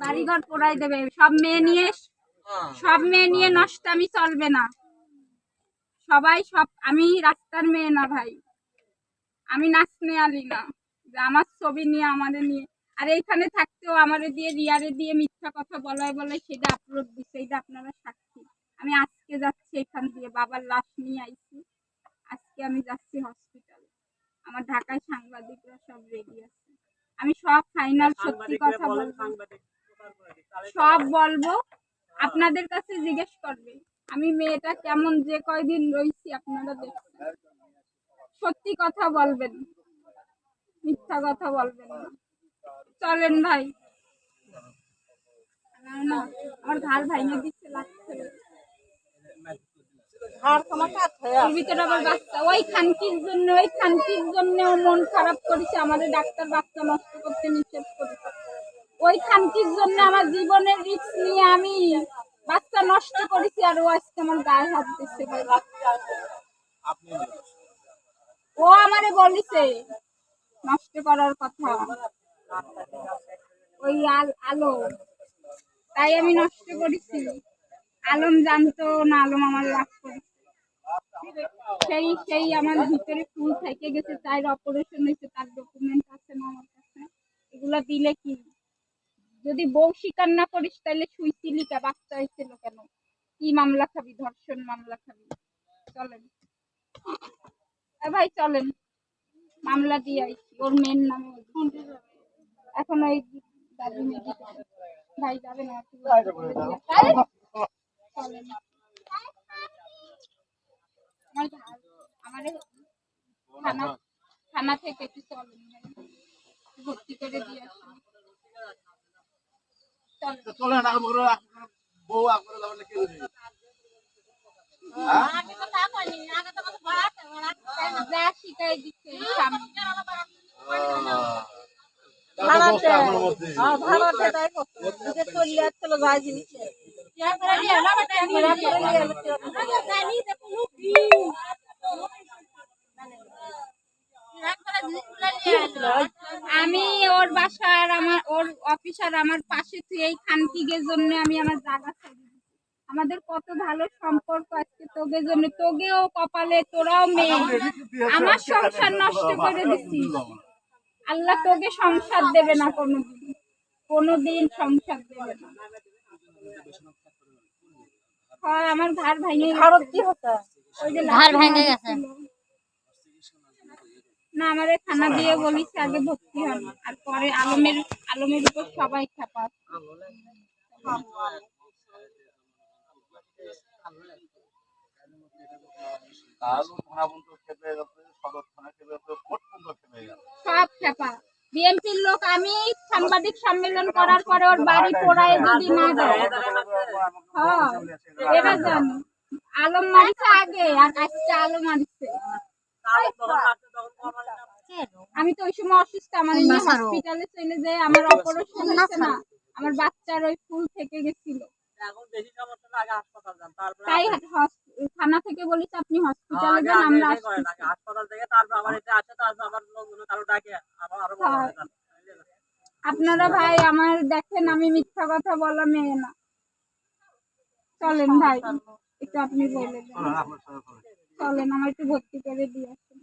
বাড়িঘর পোড়াই দেবে। সব মেয়ে নিয়ে সব মেয়ে নিয়ে নষ্ট আমি চলবে না। সবাই সব আমি রাস্তার মেয়ে না ভাই। আমি নাচনে আলি না আমার ছবি নিয়ে আমাদের নিয়ে। আর এইখানে থাকতেও আমারে দিয়ে রিয়ারে দিয়ে মিথ্যা কথা বলায় বলে সেটা আপলোড দিচ্ছে এটা আপনারা সাক্ষী। আমি আজকে যাচ্ছি এখান দিয়ে। বাবার লাশ নিয়ে আইছি। আজকে আমি যাচ্ছি হসপিটালে আমার ঢাকায় সাংবাদিকরা সব রেডি আছে। আমি সব ফাইনাল সত্যি কথা বলব। সব বলব। আপনাদের কাছে জিজ্ঞেস করবে আমি মেয়েটা কেমন যে কয়দিন রইছি আপনারা দেখছেন সত্যি কথা বলবেন মিথ্যা কথা বলবেন না। চলেন ভাই। না, আমার ওই খানকির জন্য মন খারাপ করেছে আমাদের ডাক্তার বাচ্চা নষ্ট করতে নিষেধ করেছে। ওই খানকির জন্য আমার জীবনের রিস্ক নিয়ে আমি বাচ্চা নষ্ট করেছি আর ও আজকে আমার গায়ে হাত দিচ্ছে ও আমারে বলিছে নষ্ট করার কথা। ওই আল- আলো। তাই আমি নষ্ট করেছি। আলম জানতো না আলম আমার রাগ করেছে। সেই সেই আমার ভিতরে ফুল থেকে গেছে তাই অপারেশন হয়েছে তার ডকুমেন্ট আছে না আমার কাছে। এগুলো দিলে কি? যদি বউ স্বীকার না করিস তাহলে শুইছিলি কে? বাচ্চা হয়েছিল কেন? কি মামলা খাবি? ধর্ষণ মামলা খাবি? চলেন। ভাই, চলেন। মামলা দিয়ে আইছি। ওর মেয়ের নামে এখন ওই দাদু মেয়ে ভাই যাবে না। আসি। চলেন আমার থানা থানা থেকে একটু চলেন। ভর্তি করে দিয়ে আসুন। চলেন আমরা বউ আপনারা যাবেন না আপনার মধ্যে ভাড়াতে তাই করতো নিজে চলে যাচ্ছিল ভাই জিনিসে আমি ওর বাসা আর আমার ওর অফিস আর আমার পাশে তুই এই খানকিগের জন্য আমি আমার জায়গা ছেড়ে আমাদের কত ভালো সম্পর্ক আজকে তোগের জন্য। তোগেও কপালে তোরাও মেয়ে। আমার সংসার নষ্ট করে দিছি। আল্লাহ তোকে সংসার দেবে না কোনোদিন। কোনোদিন সংসার দেবে না। হয় আমার ঘর ভেঙে ভারত কি হতো ওই যে ভেঙে গেছে। না আমারে থানা দিয়ে বলিস আগে ভর্তি হন। আর পরে আলমের আলমের উপর সবাই গেছে সব বিএনপির লোক, আমি সাংবাদিক সম্মেলন করার পরে ওর বাড়ি না হ্যাঁ আলম মারিছে আগে, আর আজকে আলম মারিছে আমি তো ওই সময় অসুস্থ আমার হসপিটালে চলে যাই আমার অপারেশন হয়েছে না আমার বাচ্চার ওই ফুল থেকে গেছিল। তাই হস- থানা থেকে বলিস আপনি হসপিটালে যান আমরা আসছি হ্যাঁ। আপনারা ভাই আমার দেখেন আমি মিথ্যা কথা বলা মেয়ে না। চলেন ভাই একটু আপনি বলে দেন। চলেন আমার একটু ভর্তি করে দিয়ে আসেন।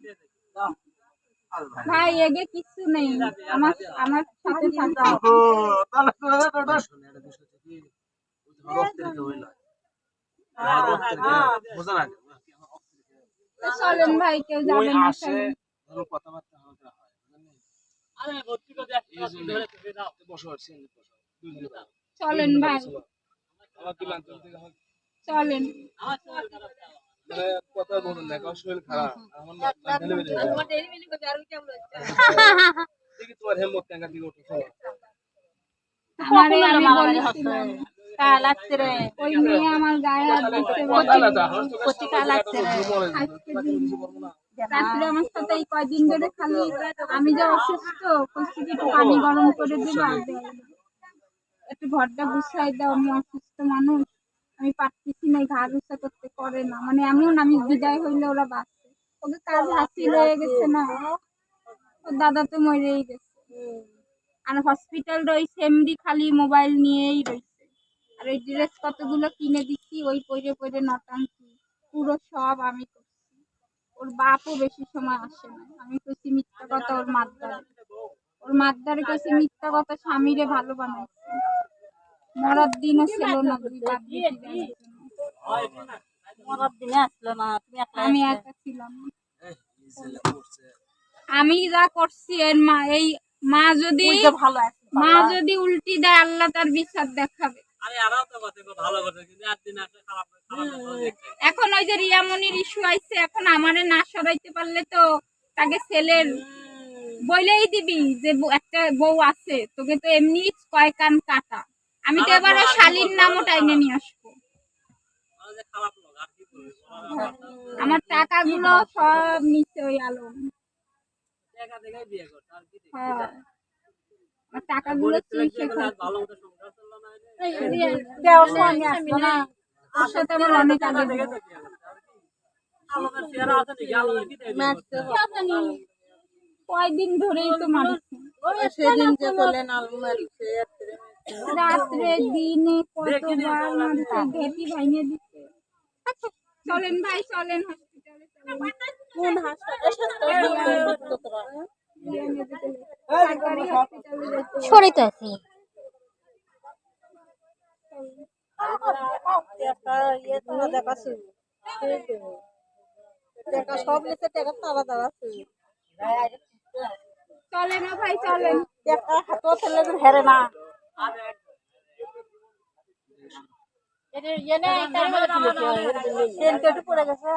ভাই। এগে কিছু নেই। আমার আমার সাথে চলেন ভাই কেউ যাবেন না চলেন। চলেন ভাই। চলেন। কথা বলুন না কারণ শরীর খারাপ। আমার দেখি তোমার হেমত ট্যাঙ্কা দিকে উঠে আমারে আমি বলেছিলাম ওই মেয়ে আমার গায়ে হাত দিচ্ছে বলে। পত্রিকা লাগছে রে। রাত্রে আমার সাথে এই কয়দিন ধরে খালি আমি যে অসুস্থ কইছি একটু পানি গরম করে দিবা। একটু ঘরটা গুছাই দাও আমি অসুস্থ মানুষ। আমি পারতেছি না ঘা গুছা করতে করে না। মানে এমন, আমি বিদায় হইলে ওরা বাঁচছে ওকে কাজ হাসি রয়ে গেছে না? ওর দাদা তো মরেই গেছে। আর হসপিটাল রয়েছে এমডি খালি মোবাইল নিয়েই রয়েছে। আর ওই ড্রেস কতগুলো কিনে দিচ্ছি ওই পরে পরে নটাঙ্কি। পুরো সব আমি করছি। ওর বাপও বেশি সময় আসে না। আমি কইছি, মিথ্যা কথা ওর মাদ্দারে। ওর মাদ্দারে কইছি, মিথ্যা কথা স্বামীরে ভালো বানাইছে। মরার দিনও ছিল না। মরার দিনে আসলো না আমি একা ছিলাম। আমি যা করছি এর মা এই মা যদি মা যদি উল্টি দেয় আল্লাহ তার বিচার দেখাবে। এখন ওই যে রিয়ামনির ইস্যু আইছে এখন আমারে না সরাইতে পারলে তো তাকে ছেলের বইলেই দিবি যে একটা বউ আছে তোকে তো এমনি কয় কান কাটা। আমি তো এবারে শালির নামও টাইনে নিয়ে আসব। আমার টাকাগুলো সব নিচে ওই আলম হ্যাঁ। টাকাগুলো অনেক আগে কয়দিন ধরেই তো মারছে সেদিন যে মারছে রাত্রে দিনে কতবার ঘেটি ভাঙিয়ে দিচ্ছে আচ্ছা, চলেন ভাই চলেন হসপিটালে কোন আছি। দেখাচ্ছি টাকা সব নিচে টাকা ভাই চলেন। ফেলে হেরে না। ইয়ে পড়ে গেছে